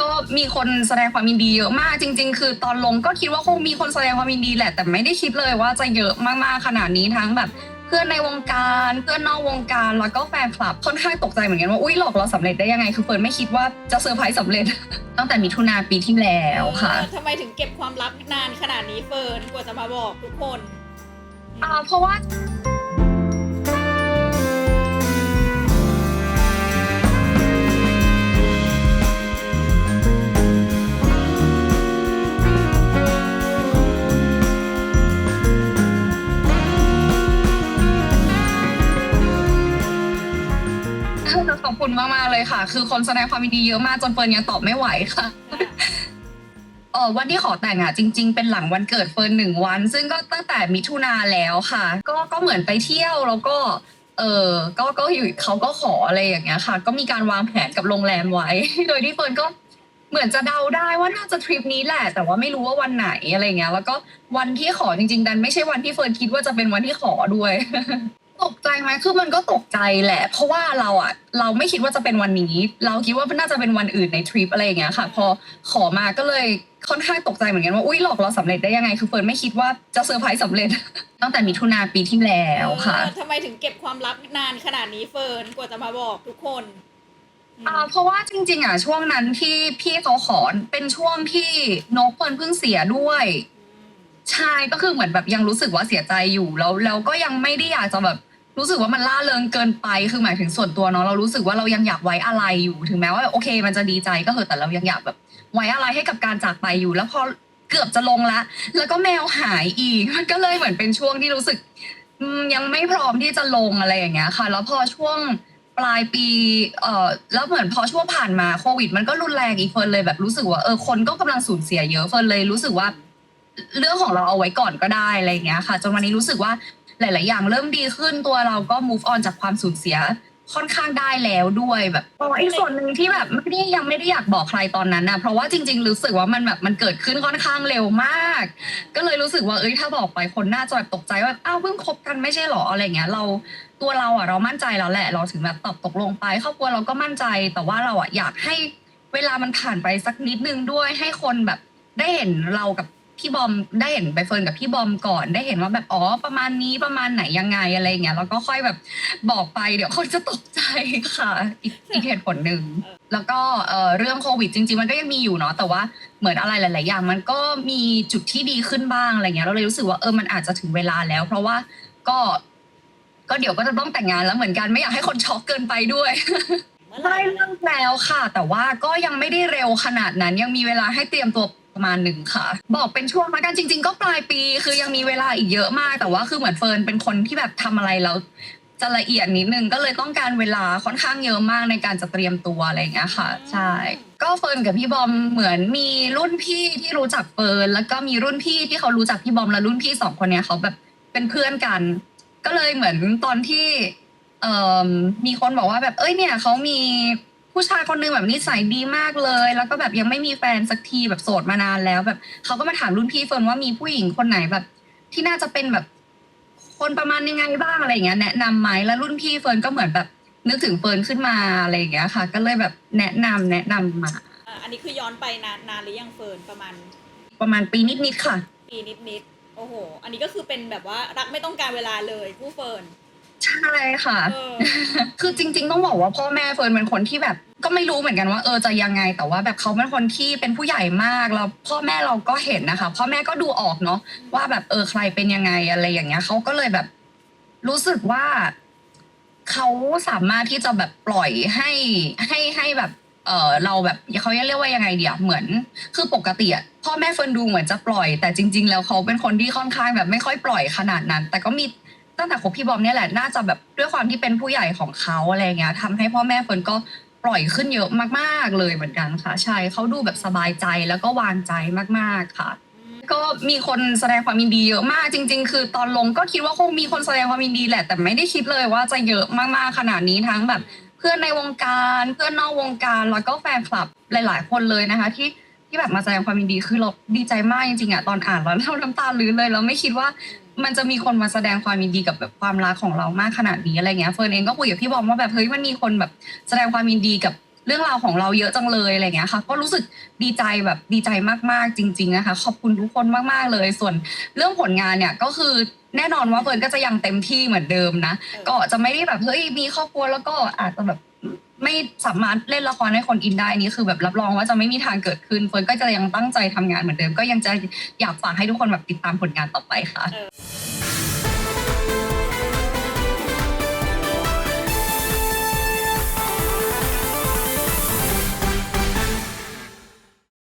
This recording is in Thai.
ก็มีคนแสดงความยินดีเยอะมากจริง ๆ คือตอนลงก็คิดว่าคงมีคนแสดงความยินดีแหละ แต่ไม่ได้คิดเลยว่าจะเยอะมากๆขนาดนี้ทั้งแบบ เพื่อนในวงการเพื่อนนอกวงการแล้วก็แฟนคลับค่อนข้างตกใจเหมือนกันว่าอุ้ยหลอกเราสำเร็จได้ยังไง คือเฟิร์นไม่คิดว่าจะเซอร์ไพรส์สำเร็จ ตั้งแต่มิถุนาปีที่แล้วค่ะ เออทำไมถึงเก็บความลับนานขนาดนี้เฟิร์นกว่าจะมาบอกทุกคน อ่าเพราะว่า ขอบคุณมากๆเลยค่ะ คือคนแสดงความยินดีเยอะมากจนเฟิร์นยังตอบไม่ไหวค่ะเออวันที่ขอแต่งอะจริง ๆ เป็นหลังวันเกิดเฟิร์นหนึ่งวัน ซึ่งก็ตั้งแต่มิถุนาแล้วค่ะ ก็ก็เหมือนไปเที่ยวแล้วก็ เออก็ก็อยู่เขาก็ขออะไรอย่างเงี้ยค่ะ ก็มีการวางแผนกับโรงแรมไว้ โดยที่เฟิร์นก็เหมือนจะเดาได้ว่าน่าจะทริปนี้แหละ แต่ว่าไม่รู้ว่าวันไหนอะไรเงี้ย แล้วก็วันที่ขอจริง ๆ ดันไม่ใช่วันที่เฟิร์นคิดว่าจะเป็นวันที่ขอด้วย ตกใจไหมคือมันก็ตกใจแหละ เพราะว่าเราอะเราไม่คิดว่าจะเป็นวันนี้ เราคิดว่าน่าจะเป็นวันอื่นในทริปอะไรอย่างเงี้ยค่ะ พอขอมาก็เลยค่อนข้างตกใจเหมือนกันว่า อุ้ยหลอกเราสำเร็จได้ยังไง คือเฟิร์นไม่คิดว่าจะเซอร์ไพรส์สำเร็จ ตั้งแต่มิถุนาปีที่แล้วค่ะ เออทำไมถึงเก็บความลับนานขนาดนี้เฟิร์นกว่าจะมาบอกทุกคนอืมอ่าเพราะว่าจริงๆอะช่วงนั้นที่พี่เขาขอเป็นช่วงที่นกเฟิร์นเพิ่งเสียด้วย ใช่ก็คือเหมือนแบบยังรู้สึกว่าเสียใจอยู่แล้วแล้วก็ยังไม่ได้อยากจะแบบรู้สึกว่ามันล่าเริงเกินไปคือหมายถึงส่วนตัวเนาะเรารู้สึกว่าเรายังอยากไว้อะไรอยู่ถึงแม้ว่าโอเค มันจะดีใจก็เถอะแต่เรายังอยากแบบไว้อะไรให้กับการจากไปอยู่ แล้วพอเกือบจะลงละแล้วก็แมวหายอีกมันก็เลยเหมือนเป็นช่วงที่รู้สึกยังไม่พร้อมที่จะลงอะไรอย่างเงี้ยค่ะ แล้วพอช่วงปลายปีเอ่อแล้วเหมือนพอช่วงผ่านมาโควิด มันก็รุนแรงอีกเฟิร์นเลยแบบรู้สึกว่าเออคนก็กำลังสูญเสียเยอะเฟิร์นเลยรู้สึกว่า เรื่องของเราเอาไว้ก่อนก็ได้อะไรอย่างเงี้ยค่ะจนวันนี้รู้สึกว่าหลาย ๆ อย่างเริ่มดีขึ้นตัวเราก็ move on จากความสูญเสียค่อนข้างได้แล้วด้วยแบบอ๋ออีกส่วนหนึ่งที่แบบไม่ได้ยังไม่ได้อยากบอกใครตอนนั้นนะเพราะว่าจริง ๆ รู้สึกว่ามันแบบมันเกิดขึ้นค่อนข้างเร็วมาก ก็เลยรู้สึกว่าเอ้ยถ้าบอกไปคนน่าจะแบบตกใจว่าอ้าวเพิ่งคบกันไม่ใช่หรออะไรเงี้ยเราตัวเราอะเรามั่นใจแล้วแหละ เราถึงแบบตอบตกลงไปครอบครัวเราก็มั่นใจแต่ว่าเราอะอยากให้เวลามันผ่านไปสักนิดนึงด้วยให้คนแบบได้เห็นเรากับ พี่บอมได้เห็นใบเฟิร์นกับพี่บอมก่อนได้เห็นว่าแบบอ๋อประมาณนี้ประมาณไหนยังไงอะไรเงี้ยแล้วก็ค่อยแบบบอกไปเดี๋ยวคนจะตกใจค่ะอีกอีกเหตุผลหนึ่งแล้วก็เอ่อเรื่องโควิดจริง ๆ มันก็ยังมีอยู่เนาะแต่ว่าเหมือนอะไรหลาย ๆ อย่าง มันก็มีจุดที่ดีขึ้นบ้างอะไรเงี้ยเราเลยรู้สึกว่าเออมันอาจจะถึงเวลาแล้ว เพราะว่าก็ก็เดี๋ยวก็จะต้องแต่งงานแล้วเหมือนกันไม่อยากให้คนช็อกเกินไปด้วยเมื่อไหร่ได้เรื่องแล้วค่ะ แต่ว่าก็ยังไม่ได้เร็วขนาดนั้นยังมีเวลาให้เตรียมตัว ประมาณหนึ่งค่ะ บอกเป็นช่วงแล้วกันจริง ๆ ก็ปลายปี คือยังมีเวลาอีกเยอะมาก แต่ว่าคือเหมือนเฟิร์นเป็นคนที่แบบทำอะไรแล้วจะละเอียดนิดนึงก็เลยต้องการเวลาค่อนข้างเยอะมากในการจะเตรียมตัวอะไรอย่างเงี้ยค่ะ ใช่ ก็เฟิร์นกับพี่บอมเหมือนมีรุ่นพี่ที่รู้จักเฟิร์นแล้วก็มีรุ่นพี่ที่เขารู้จักพี่บอมและรุ่นพี่สองคนเนี้ยเขาแบบเป็นเพื่อนกัน ก็เลยเหมือนตอนที่เอ่อมีคนบอกว่าแบบเอ้ยเนี่ยเขามี ผู้ชายคนหนึงแบบนิสัยดีมากเลย แล้วก็แบบยังไม่มีแฟนสักทีแบบโสดมานานแล้วแบบเขาก็มาถามรุ่นพี่เฟิร์นว่ามีผู้หญิงคนไหนแบบ ที่น่าจะเป็นแบบ คนประมาณยังไงบ้างอะไรอย่างเงี้ยแนะนำไหมแล้วรุ่นพี่เฟิร์นก็เหมือนแบบนึกถึงเฟิร์นขึ้นมาอะไรอย่างเงี้ยค่ะ ก็เลยแบบแนะนำแนะนำมา อะอันนี้คือย้อนไปนานนานหรือยังเฟิร์นประมาณประมาณปีนิดๆค่ะ ปีนิดนิดๆโอ้โห อันนี้ก็คือเป็นแบบว่ารักไม่ต้องการเวลาเลยผู้เฟิร์น ใช่ค่ะ เออ คือจริง ๆ ต้องบอกว่าพ่อแม่เฟิร์นเป็นคนที่แบบ ก็ไม่รู้เหมือนกันว่าเออจะยังไง แต่ว่าแบบเขาเป็นคนที่เป็นผู้ใหญ่มากแล้วพ่อแม่เราก็เห็นนะคะ พ่อแม่ก็ดูออกเนาะว่าแบบเออใครเป็นยังไงอะไรอย่างเงี้ยเขาก็เลยแบบ รู้สึกว่าเขาสามารถที่จะแบบปล่อยให้ให้ให้แบบ เออเราแบบเขาเรียกว่ายังไงเดียเหมือน คือปกติอะพ่อแม่เฟิร์นดูเหมือนจะปล่อยแต่จริง ๆ แล้วเขาเป็นคนที่ค่อนข้างแบบไม่ค่อยปล่อยขนาดนั้น แต่ก็มี ตั้งแต่คบพี่บอมเนี่ยแหละน่าจะแบบด้วยความที่เป็นผู้ใหญ่ของเขาอะไรเงี้ยทำให้พ่อแม่เฟิร์นก็ปล่อยขึ้นเยอะมากๆเลยเหมือนกันค่ะ ใช่เขาดูแบบสบายใจแล้วก็วางใจมากๆค่ะ ก็มีคนแสดงความยินดีเยอะมากจริง ๆ คือตอนลงก็คิดว่าคงมีคนแสดงความยินดีแหละ แต่ไม่ได้คิดเลยว่าจะเยอะมากๆขนาดนี้ทั้งแบบ เพื่อนในวงการเพื่อนนอกวงการแล้วก็แฟนคลับหลาย ๆ คนเลยนะคะ ที่ที่แบบมาแสดงความยินดีคือเราดีใจมากจริงๆอะตอนอ่านแล้วเราน้ำตาลื้นเลยเราไม่คิดว่า มันจะมีคนมาแสดงความยินดีกับแบบความรักของเรามากขนาดนี้อะไรเงี้ยเฟิร์นเองก็คุยกับพี่บอมว่าแบบเฮ้ยมันมีคนแบบแสดงความยินดีกับเรื่องราวของเราเยอะจังเลยอะไรเงี้ยค่ะ ก็รู้สึกดีใจแบบดีใจมากๆจริง ๆนะคะ ขอบคุณทุกคนมากๆเลย ส่วนเรื่องผลงานเนี่ยก็คือแน่นอนว่าเฟิร์นก็จะยังเต็มที่เหมือนเดิมนะก็จะไม่ได้แบบเฮ้ยมีครอบครัวแล้วก็อาจจะแบบ ไม่สามารถเล่นละครให้คนอินได้นี่คือแบบรับรองว่าจะไม่มีทางเกิดขึ้นเฟิร์นก็จะยังตั้งใจทำงานเหมือนเดิม ก็ยังจะอยากฝากให้ทุกคนแบบติดตามผลงานต่อไปค่ะ